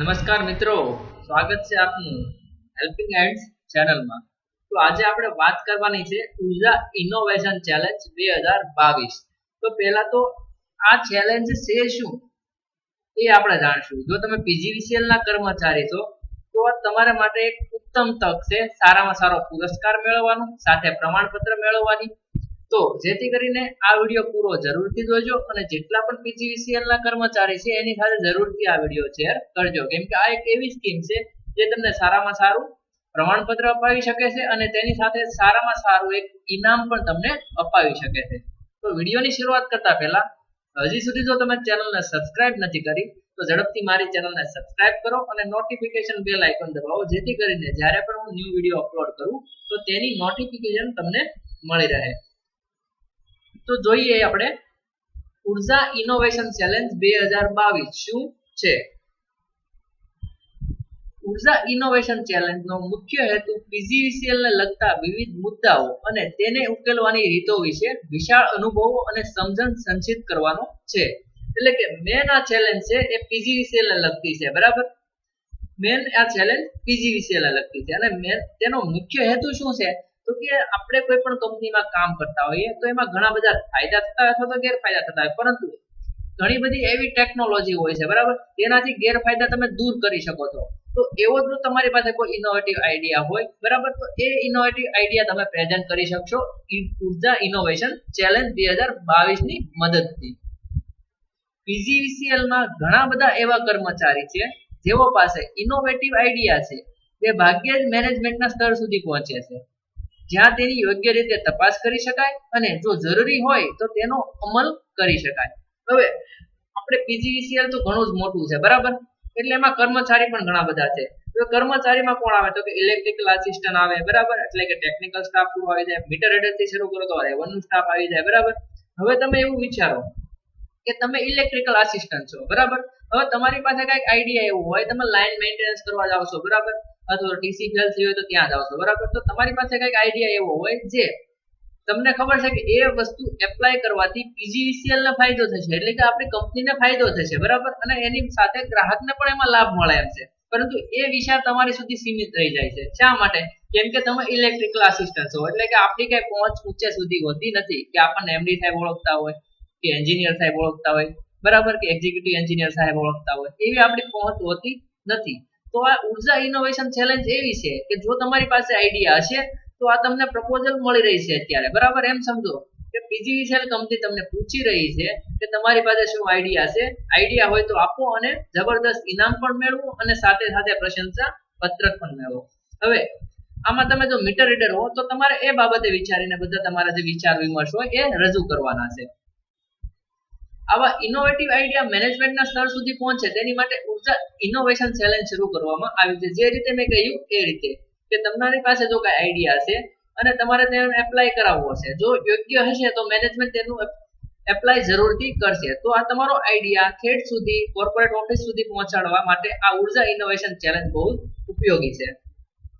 નમસ્કાર મિત્રો. સ્વાગત છે આપનું હેલ્પિંગ હેન્ડ્સ ચેનલમાં તો આજે આપણે વાત કરવાની છે ઊર્જા ઇનોવેશન ચેલેન્જ બે હજાર બાવીસ. તો પહેલા તો આ ચેલેન્જ છે શું? એ આપણે જાણશું. જો તમે પીજીવીસીએલ કર્મચારી છો, તો તમારા માટે એક ઉત્તમ તક છે. સારામાં સારો પુરસ્કાર મેળવવાનો, સાથે પ્રમાણપત્ર મેળવવાની તો જેથી કરીને આ વીડિયો પૂરો જરૂરથી જોજો અને જેટલા પણ પીજીવીસીએલ ના કર્મચારી છે, એની સાથે જરૂરથી આ વીડિયો શેર કરજો. કેમ કે આ એક એવી સ્કીમ છે જે તમને સારામાં સારું પ્રમાણપત્ર અપાવી શકે છે અને તેની સાથે સારામાં સારું એક ઇનામ પણ તમને અપાવી શકે છે. તો વિડીયોની શરૂઆત કરતા પહેલા, હજી સુધી જો તમે ચેનલને સબસ્ક્રાઇબ નથી કરી, તો ઝડપથી મારી ચેનલને સબસ્ક્રાઇબ કરો અને નોટિફિકેશન બેલ આઇકન દબાવો, જેથી કરીને જ્યારે પણ હું ન્યૂ વીડિયો અપલોડ કરું, તો તેની નોટિફિકેશન તમને મળી રહે. તો જોઈએ આપણે. ઊર્જા ઇનોવેશન ચેલેન્જ બે હજાર બાવીસ શું છે? ઊર્જા ઇનોવેશન ચેલેન્જ નો મુખ્ય હેતુ પીજીવીસીએલ ને લગતા વિવિધ મુદ્દાઓ અને તેને ઉકેલવાની રીતો વિશે વિશાળ અનુભવો અને સમજણ સંચિત કરવાનો છે. એટલે કે મેન આ ચેલેન્જ છે એ પીજીવીસીએલ ને લગતી છે, બરાબર? મેન આ ચેલેન્જ પીજીવીસીએલ ને લગતી છે અને મેન તેનો મુખ્ય હેતુ શું છે? તો કે આપણે કોઈ પણ કંપનીમાં કામ કરતા હોઈએ, તો એમાં ઘણા બધા ફાયદા થતા હોય અથવા તો ગેરફાયદા થતા હોય. પરંતુ ઘણી બધી એવી ટેકનોલોજી હોય છે, બરાબર? તેનાથી ગેરફાયદા તમે દૂર કરી શકો છો. તો એવો જો તમારી પાસે કોઈ ઇનોવેટિવ આઈડિયા હોય, બરાબર? તો એ ઇનોવેટિવ આઈડિયા તમે પ્રેઝન્ટ કરી શકશો ઊર્જા ઇનોવેશન ચેલેન્જ બે હજાર બાવીસની મદદથી. PGVCL માં ઘણા બધા એવા કર્મચારી છે, જેઓ પાસે ઇનોવેટિવ આઈડિયા છે, તે ભાગ્યે જ મેનેજમેન્ટના સ્તર સુધી પહોંચે છે. જ્યાં તેની યોગ્ય રીતે તપાસ કરી શકાય અને જો જરૂરી હોય તો તેનો અમલ કરી શકાય. હવે, આપણે પીજીવીસીએલ તો ઘણું જ મોટું છે, બરાબર? એટલે એમાં કર્મચારી પણ ઘણા બધા છે. તો કર્મચારીમાં કોણ આવે? તો કે ઇલેક્ટ્રિકલ આસિસ્ટન્ટ આવે, બરાબર? એટલે કે ટેકનિકલ સ્ટાફ પૂરો આવી જાય મીટર રીડર શરૂ કરો તો રેવન્યુ સ્ટાફ આવી જાય, બરાબર? હવે તમે એવું વિચારો કે તમે ઇલેક્ટ્રિકલ આસિસ્ટન્ટ છો, બરાબર? હવે તમારી પાસે કંઈક આઈડિયા એવું હોય, તમે લાઈન મેન્ટેનન્સ કરવા જાવ છો, બરાબર? અથવા ટીસી ફેલ થયું હોય તો ત્યાં જાવ છો બરાબર? તો તમારી પાસે કંઈક આઈડિયા એવો હોય જે તમને ખબર છે કે એ વસ્તુ એપ્લાય કરવાથી પીજીવીસીએલ ને ફાયદો થશે. એટલે કે આપણી કંપનીને ફાયદો થશે. બરાબર? અને એની સાથે ગ્રાહકને પણ એમાં લાભ મળે એમ છે. પરંતુ એ વિચાર તમારી સુધી સીમિત રહી જાય છે. શા માટે? કેમ કે તમે ઇલેક્ટ્રિકલ આસિસ્ટન્ટ છો એટલે કે આપણી કઈ પહોંચ ઊંચે સુધી હોતી નથી કે આપણને એમડી સાહેબ ઓળખતા હોય, કે એન્જિનિયર સાહેબ ઓળખતા હોય, બરાબર? કે એક્ઝિક્યુટિવ એન્જિનિયર સાહેબ ઓળખતા હોય. એવી આપણી પહોંચ હોતી નથી. તો આ ઊર્જા ઇનોવેશન ચેલેન્જ એવી છે કે જો તમારી પાસે આઈડિયા હશે, તો આ તમને પ્રપોઝલ મળી રહી છે અત્યારે. બરાબર? એમ સમજો કે પીજીવીસીએલ કંપની તમને પૂછી રહી છે કે તમારી પાસે શું આઈડિયા છે. આઈડિયા હોય તો આપો અને જબરદસ્ત ઇનામ પણ મેળવો અને સાથે સાથે પ્રશંસા પત્રક પણ મેળવો. હવે, આમાં તમે જો મીટર રીડર હો, તો તમારે એ બાબતે વિચારીને બધા તમારા જે વિચાર વિમર્શ હોય એ રજૂ કરવાના છે. આવા ઇનોવેટિવ આઈડિયા મેનેજમેન્ટના સ્તર સુધી પહોંચે, તેની માટે ઊર્જા ઇનોવેશન ચેલેન્જ શરૂ કરવામાં આવી છે. જે રીતે મેં કહ્યું એ રીતે કે તમારી પાસે જો કઈ આઈડિયા છે અને તમારે તેને એપ્લાય કરાવવો છે જો યોગ્ય હશે તો મેનેજમેન્ટ તેનું એપ્લાય જરૂરથી કરશે. તો આ તમારો આઈડિયા ખેડ સુધી કોર્પોરેટ ઓફિસ સુધી પહોંચાડવા માટે આ ઊર્જા ઇનોવેશન ચેલેન્જ બહુ ઉપયોગી છે.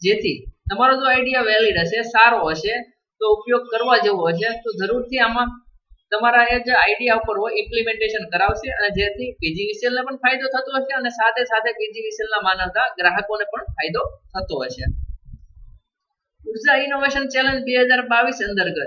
જેથી તમારો જો આઈડિયા વેલિડ હશે, સારો હશે, તો ઉપયોગ કરવા જેવો હશે, તો જરૂરથી આમાં તમારા એ જે આઈડિયા ઉપર હોય ઇમ્પ્લિમેન્ટેશન કરાવશે અને જેથી પીજીવીસીએલ ને પણ ફાયદો થતો હશે અને સાથે સાથે પીજીવીસીએલ ના માનવતા ગ્રાહકોને પણ ફાયદો થતો હશે. ઊર્જા ઇનોવેશન ચેલેન્જ બે હજાર બાવીસ અંતર્ગત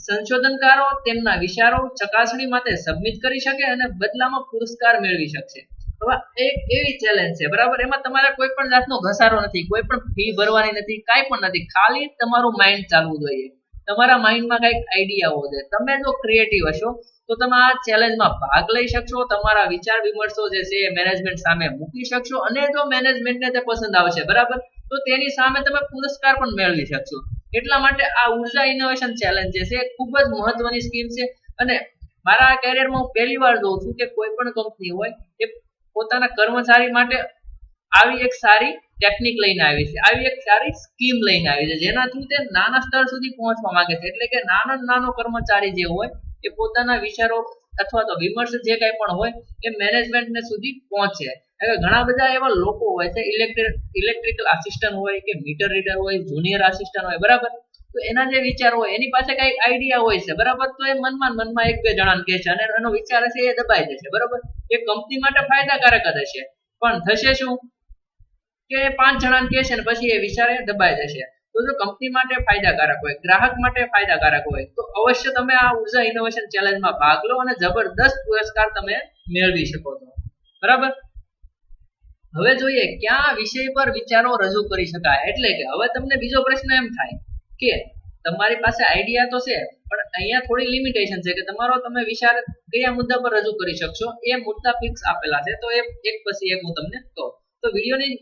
સંશોધનકારો તેમના વિચારો ચકાસણી માટે સબમિટ કરી શકે અને બદલામાં પુરસ્કાર મેળવી શકશે. હવે એક એવી ચેલેન્જ છે, બરાબર? એમાં તમારે કોઈ પણ જાતનો ઘસારો નથી, કોઈ પણ ફી ભરવાની નથી, કાંઈ પણ નથી. ખાલી તમારું માઇન્ડ ચાલવું જોઈએ. તમારા માઇન્ડમાં કંઈક આઈડિયા હોવો તમે જો ક્રિએટિવ હશો, તો તમે આ ચેલેન્જમાં ભાગ લઈ શકશો, તમારા વિચાર વિમર્શો જે છે એ મેનેજમેન્ટ સામે મૂકી શકશો અને જો મેનેજમેન્ટને તે પસંદ આવશે, બરાબર? તો તેની સામે તમે પુરસ્કાર પણ મેળવી શકશો. એટલા માટે આ ઊર્જા ઇનોવેશન ચેલેન્જ જે છે ખૂબ જ મહત્વની સ્કીમ છે અને મારા કેરિયરમાં હું પહેલી વાર જોઉં છું કે કોઈ પણ કંપની હોય એ પોતાના કર્મચારી માટે આવી એક સારી ટેકનિક લઈને આવી છે. આવી એક સારી સ્કીમ લઈને આવી છે, જેનાથી તે નાના સ્તર સુધી પહોંચવા માંગે છે. એટલે કે નાનો નાનો કર્મચારી જે હોય, એ પોતાના વિચારો અથવા તો વિમર્શ જે કંઈ પણ હોય, એ મેનેજમેન્ટને સુધી પહોંચે. એટલે ઘણા બધા એવા લોકો હોય છે ઇલેક્ટ્રિક ઇલેક્ટ્રિકલ આસિસ્ટન્ટ હોય કે મીટર રીડર હોય જુનિયર આસિસ્ટન્ટ હોય, બરાબર? તો એના જે વિચાર હોય, એની પાસે કઈ આઈડિયા હોય છે, બરાબર? તો એ મનમાં મનમાં એક બે જણાને કહે છે અને એનો વિચાર હશે એ દબાઈ જશે, બરાબર? એ કંપની માટે ફાયદાકારક જ હશે. પણ થશે શું? કે પાંચ જણાને કહેશે ને પછી એ વિચારે દબાઈ જશે. તો કંપની માટે ફાયદાકારક હોય, ગ્રાહક માટે ફાયદાકારક હોય, તો અવશ્ય તમે આ ઊર્જા ઇનોવેશન ચેલેન્જમાં ભાગ લો અને જબરદસ્ત પુરસ્કાર તમે મેળવી શકો છો. બરાબર? હવે જોઈએ ક્યાં વિષય પર વિચારો રજૂ કરી શકાય. એટલે કે હવે તમને બીજો પ્રશ્ન એમ થાય કે તમારી પાસે આઈડિયા તો છે, પણ અહીંયા થોડી લિમિટેશન છે કે તમારો તમે વિચાર કયા મુદ્દા પર રજૂ કરી શકશો? એ મુદ્દા ફિક્સ આપેલા છે. તો એ એક પછી એક હું તમને કહું. તો વિડીયોની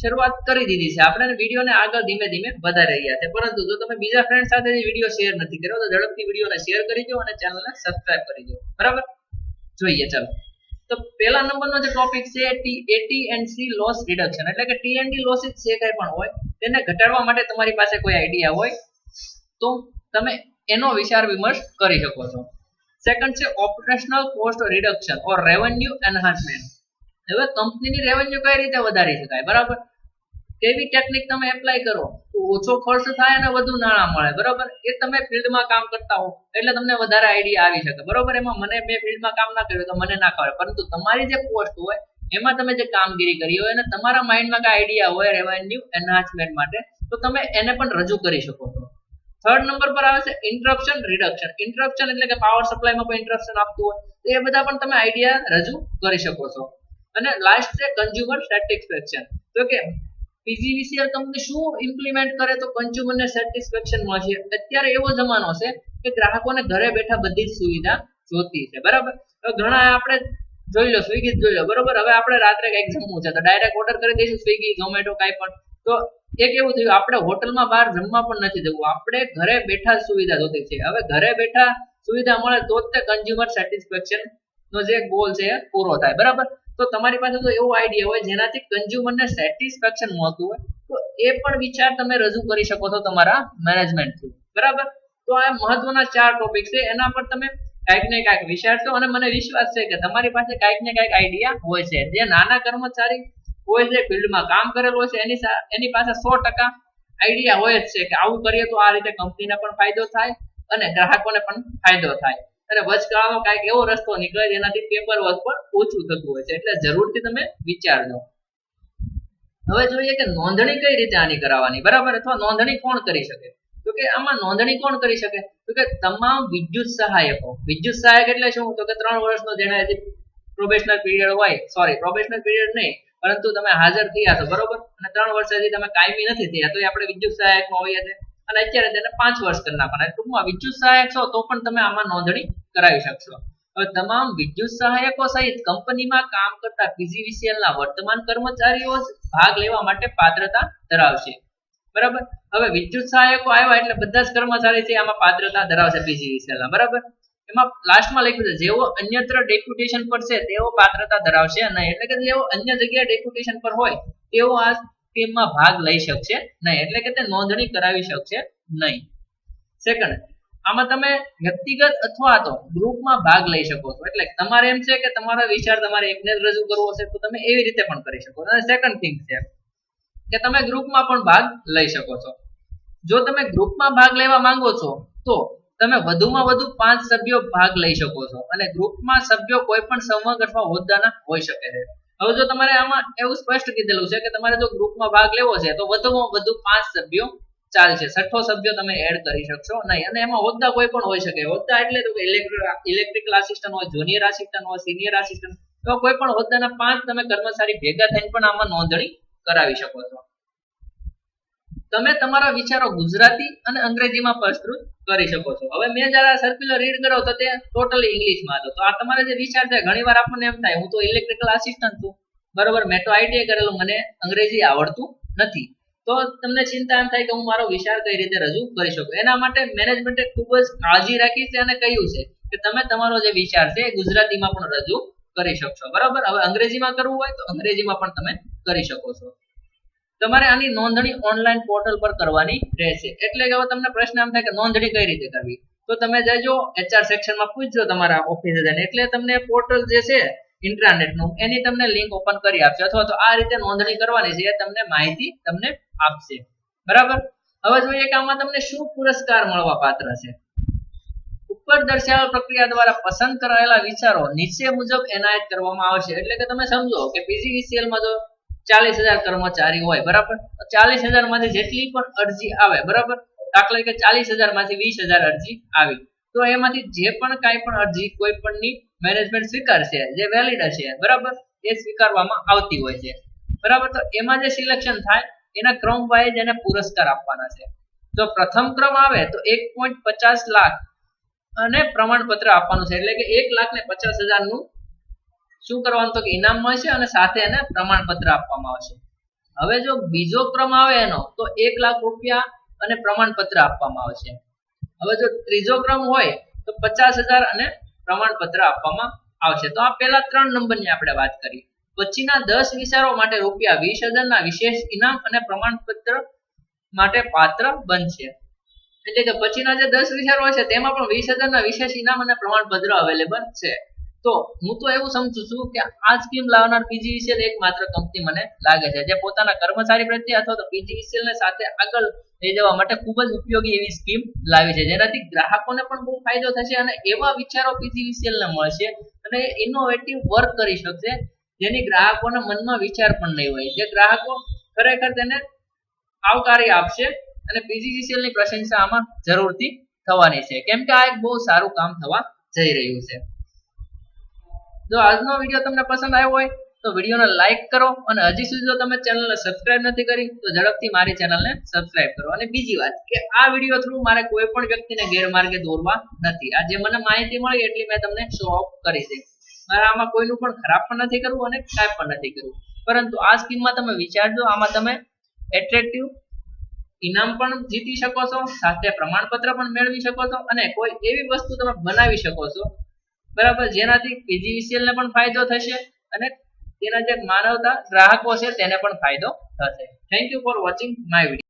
શરૂઆત કરી દીધી છે. આપણે વિડીયોને આગળ ધીમે ધીમે વધારી રહ્યા છે. પરંતુ જો તમે બીજા ફ્રેન્ડ સાથે વીડિયો શેર નથી કર્યો, તો ઝડપથી વિડીયોને શેર કરી દો અને ચેનલને સબસ્ક્રાઇબ કરી દો. બરાબર? જોઈએ, ચાલો. તો પહેલા નંબરનો જે ટોપિક છે AT and C loss reduction એટલે કે ટી એન્ડ ડી લોસીસ જે કંઈ પણ હોય, તેને ઘટાડવા માટે તમારી પાસે કોઈ આઈડિયા હોય, તો તમે એનો વિચાર વિમર્શ કરી શકો છો. સેકન્ડ છે operational cost reduction or revenue enhancement હવે કંપનીની રેવન્યુ કઈ રીતે વધારી શકાય? બરાબર? કેવી ટેકનિક તમે એપ્લાય કરો ઓછો ખર્ચ થાય અને વધુ નાણાં મળે, બરાબર? એ તમે ફિલ્ડમાં કામ કરતા હો, એટલે તમને વધારે આઈડિયા આવી શકે. બરાબર? એમાં મને મેં ફિલ્ડમાં કામ ના કર્યું તો મને ના ખબર. પરંતુ તમારી જે પોસ્ટ હોય, એમાં તમે જે કામગીરી કરી હોય અને તમારા માઇન્ડમાં કઈ આઈડિયા હોય રેવન્યુ એન્હાન્સમેન્ટ માટે, તો તમે એને પણ રજૂ કરી શકો છો. થર્ડ નંબર પર આવે છે ઇન્ટરપ્શન રિડક્શન ઇન્ટરપ્શન એટલે કે પાવર સપ્લાયમાં કોઈ ઇન્ટરપ્શન આપતું હોય, તો એ બધા પણ તમે આઈડિયા રજૂ કરી શકો છો. અને લાસ્ટ છે કન્ઝ્યુમર સેટિસ્ફેક્શન તો કે પીજીવીસીએલ કંપની શું ઇમ્પ્લિમેન્ટ કરે તો કન્ઝ્યુમરને સેટિસ્ફેક્શન મળશે? અત્યારે એવો જમાનો છે કે ગ્રાહકોને ઘરે બેઠા બધી જ સુવિધા જોતી છે. બરાબર? ઘણા આપણે જોઈ લો, સ્વિગી જોઈ લો. બરોબર? હવે આપણે રાત્રે કંઈક જમવું છે, તો ડાયરેક્ટ ઓર્ડર કરી દઈશું સ્વિગી, ઝોમેટો કાંઈ પણ. તો એક એવું થયું, આપણે હોટલમાં બહાર જમવા પણ નથી જવું. આપણે ઘરે બેઠા સુવિધા જોતી છે. હવે ઘરે બેઠા સુવિધા મળે તો જ તે કન્ઝ્યુમર સેટિસ્ફેક્શન નો જે ગોલ છે પૂરો થાય, બરાબર? તો તમારી પાસે તો એવો આઈડિયા હોય, જેનાથી કન્ઝ્યુમરને સેટિસ્ફેક્શન મળતું હોય, તો એ પણ વિચાર તમે રજૂ કરી શકો છો તમારા મેનેજમેન્ટ થ્રુ બરાબર? તો આ મહત્વના ચાર ટોપિક છે, એના પર તમે કાંઈક ને કાંઈક વિચારશો અને મને વિશ્વાસ છે કે તમારી પાસે કાંઈક ને કાંઈક આઈડિયા હોય છે. જે નાના કર્મચારી કોઈ જે ફિલ્ડમાં કામ કરેલું છે, એની એની પાસે સો ટકા આઈડિયા હોય જ છે કે આવું કરીએ તો આ રીતે કંપનીને પણ ફાયદો થાય અને ગ્રાહકોને પણ ફાયદો થાય. અને વચગાળામાં કાંઈક એવો રસ્તો નીકળે જેનાથી પેપર વર્ક પણ ઓછું થતું હોય છે. એટલે જરૂરથી તમે વિચારજો હવે જોઈએ કે નોંધણી કઈ રીતે આની કરાવવાની? બરાબર? અથવા નોંધણી કોણ કરી શકે? તો કે આમાં નોંધણી કોણ કરી શકે? તો કે તમામ વિદ્યુત સહાયકો. વિદ્યુત સહાયક એટલે શું? તો કે ત્રણ વર્ષનો જેને પ્રોબેશનલ પીરિયડ હોય સોરી પ્રોબેશનલ પીરિયડ નહીં, પરંતુ તમે હાજર થયા છો, બરોબર? અને ત્રણ વર્ષથી તમે કાયમી નથી થયા તો આપણે વિદ્યુત સહાયકમાં હોઈએ છીએ. અને અત્યારે તેને પાંચ વર્ષ કરી નાખવાના. ટૂંકમાં વિદ્યુત સહાયક છો, તો પણ તમે આમાં નોંધણી કરાવી શકશો. હવે તમામ વિદ્યુત સહાયકો સહિત કંપનીમાં કામ કરતા પીજીવીસીએલના વર્તમાન કર્મચારીઓ ભાગ લેવા માટે પાત્રતા ધરાવશે. બરાબર? હવે વિદ્યુત સહાયકો આવ્યા એટલે બધા જ કર્મચારી છે, આમાં પાત્રતા ધરાવશે પીજીવીસીએલના. બરાબર? એમાં લાસ્ટમાં લખ્યું છે, જેઓ અન્યત્ર ડેપ્યુટેશન પર છે, તેઓ પાત્રતા ધરાવશે નહીં એટલે કે જેઓ અન્ય જગ્યાએ ડેપ્યુટેશન પર હોય, તેઓ આ સ્કીમમાં ભાગ લઈ શકશે નહીં. એટલે કે તે નોંધણી કરાવી શકશે નહીં. સેકન્ડ આમાં તમે વ્યક્તિગત અથવા તો ગ્રુપમાં ભાગ લઈ શકો છો. એટલે તમારે એમ છે કે તમારો વિચાર તમારે એકને જ રજૂ કરવો છે તો તમે એવી રીતે પણ કરી શકો અને સેકન્ડ થિંગ છે કે તમે ગ્રુપમાં પણ ભાગ લઈ શકો છો. જો તમે ગ્રુપમાં ભાગ લેવા માંગો છો તો તમે વધુમાં વધુ પાંચ સભ્યો ભાગ લઈ શકો છો. અને ગ્રુપમાં સભ્યો કોઈ પણ સંવર્ગ અથવા હોદ્દાના હોઈ શકે છે. હવે જો તમારે આમાં એવું સ્પષ્ટ કીધેલું છે કે તમારે જો ગ્રુપમાં ભાગ લેવો છે, તો વધુમાં વધુ પાંચ સભ્યો ચાલશે. છઠ્ઠો સભ્ય તમે એડ કરી શકશો નહીં. અને એમાં હોદ્દા કોઈ પણ હોઈ શકે. હોદ્દા એટલે ઇલેક્ટ્રિકલ આસિસ્ટન્ટ હોય જુનિયર આસિસ્ટન્ટ હોય સિનિયર આસિસ્ટન્ટ તો કોઈ પણ હોદ્દાના પાંચ તમે કર્મચારી ભેગા થઈને પણ આમાં નોંધણી કરાવી શકો છો. તમે તમારા વિચારો ગુજરાતી અને અંગ્રેજીમાં પ્રસ્તુત કરી શકો છો. હવે મેં જરા સર્ક્યુલર રીડ કર્યો તો તે ટોટલી ઇંગ્લિશમાં હતો. તો આ તમારે જે વિચાર છે ઘણી વાર આપણને એમ થાય, હું તો ઇલેક્ટ્રિકલ આસિસ્ટન્ટ છું. બરોબર, મેં તો આઈટીઆઈ કરેલું, મને અંગ્રેજી આવડતું નથી. તો તમને ચિંતા એમ થાય કે હું મારો વિચાર કઈ રીતે રજૂ કરી શકું? એના માટે મેનેજમેન્ટે ખૂબ જ કાળજી રાખી છે અને કહ્યું છે કે તમે તમારો જે વિચાર છે એ ગુજરાતીમાં પણ રજૂ કરી શકશો. બરાબર? હવે અંગ્રેજીમાં કરવું હોય તો અંગ્રેજીમાં પણ તમે કરી શકો છો. તમારે આની નોંધણી ઓનલાઈન પોર્ટલ પર કરવાની રહેશે. એટલે કે હવે તમને પ્રશ્ન એમ થાય કે નોંધણી કઈ રીતે કરવી? તો તમે જજો એચઆર સેક્શનમાં પૂછજો તમારા ઓફિસે જઈને એટલે તમને પોર્ટલ જે છે ઇન્ટ્રાનેટનું એની તમને લિંક ઓપન કરી આપશે. અથવા તો આ રીતે નોંધણી કરવાની છે એ તમને માહિતી તમને આપશે. બરાબર? હવે જોઈએ કે આમાં તમને શું પુરસ્કાર મળવા પાત્ર છે. ઉપર દર્શાવેલ પ્રક્રિયા દ્વારા પસંદ કરાયેલા વિચારો નીચે મુજબ એનાયત કરવામાં આવશે. એટલે કે તમે સમજો કે પીજીવીસીએલમાં જો ચાલીસ હજાર કર્મચારી હોય, બરાબર? ચાલીસ હજારમાંથી જેટલી પણ અરજી આવે, બરાબર? દાખલા કે ચાલીસ હજારમાંથી વીસ હજાર અરજી આવી. તો એમાંથી જે પણ કાંઈ પણ અરજી કોઈ પણની મેનેજમેન્ટ સ્વીકારશે, જે વેલિડ હશે, બરાબર? એ સ્વીકારવામાં આવતી હોય છે. બરાબર? તો એમાં જે સિલેક્શન થાય, એના ક્રમ વાઇઝ એને પુરસ્કાર આપવાના છે. જો પ્રથમ ક્રમ આવે, તો એક પોઈન્ટ પચાસ લાખ અને પ્રમાણપત્ર આપવાનું છે. એટલે કે એક લાખ ને પચાસ હજારનું શું કરવાનું? તો કે ઇનામ મળશે અને સાથે એને પ્રમાણપત્ર આપવામાં આવશે. હવે જો બીજો ક્રમ આવે એનો, તો એક લાખ રૂપિયા અને પ્રમાણપત્ર આપવામાં આવશે. હવે જો ત્રીજો ક્રમ હોય, તો પચાસ હજાર અને પ્રમાણપત્ર આપવામાં આવશે. તો આ પહેલા ત્રણ નંબરની આપણે વાત કરી. પછીના દસ વિચારો માટે રૂપિયા વીસ હજારના વિશેષ ઇનામ અને પ્રમાણપત્ર માટે પાત્ર બનશે. એટલે કે પછીના જે દસ વિચારો છે તેમાં પણ વીસ હજારના વિશેષ ઇનામ અને પ્રમાણપત્ર અવેલેબલ છે. તો હું તો એવું સમજુ છું કે આ સ્કીમ લાવનાર પીજીવીસીએલ એકમાત્ર કંપની મને લાગે છે. જે પોતાના કર્મચારી પ્રત્યે અથવા તો પીજીવીસીએલ ને સાથે આગળ લઈ જવા માટે ખૂબ જ ઉપયોગી એવી સ્કીમ લાવી છે. જેનાથી ગ્રાહકોને પણ બહુ ફાયદો થશે અને એવા વિચારો પીજીવીસીએલ ને મળશે અને ઇનોવેટિવ વર્ક કરી શકશે. જેની ગ્રાહકોના મનમાં વિચાર પણ નહીં હોય. જે ગ્રાહકો ખરેખર તેને આવકારી આપશે અને પીજીવીસીએલની પ્રશંસા આમાં જરૂરથી થવાની છે. કેમ કે આ એક બહુ સારું કામ થવા જઈ રહ્યું છે. જો આજનો વીડિયો તમને પસંદ આવ્યો હોય, તો વિડીયોને લાઈક કરો અને હજી સુધી જો તમે ચેનલને સબસ્ક્રાઇબ નથી કરી, તો ઝડપથી મારી ચેનલને સબસ્ક્રાઇબ કરો. અને બીજી વાત કે આ વીડિયો થ્રુ મારે કોઈ પણ વ્યક્તિને ગેરમાર્ગે દોરવા નથી. આ જે મને માહિતી મળી એટલી મેં તમને શો ઓફ કરી છે. મારે આમાં કોઈનું પણ ખરાબ પણ નથી કરવું અને કાંઈ પણ નથી કરવું. પરંતુ આ સ્કીમમાં તમે વિચારજો, આમાં તમે એટ્રેક્ટિવ ઇનામ પણ જીતી શકો છો, સાથે પ્રમાણપત્ર પણ મેળવી શકો છો અને કોઈ એવી વસ્તુ તમે બનાવી શકો છો બરાબર? જેનાથી પીજીવીસીએલ ને પણ ફાયદો થશે અને તેના જે માનવતા ગ્રાહકો છે તેને પણ ફાયદો થશે. Thank you for watching my video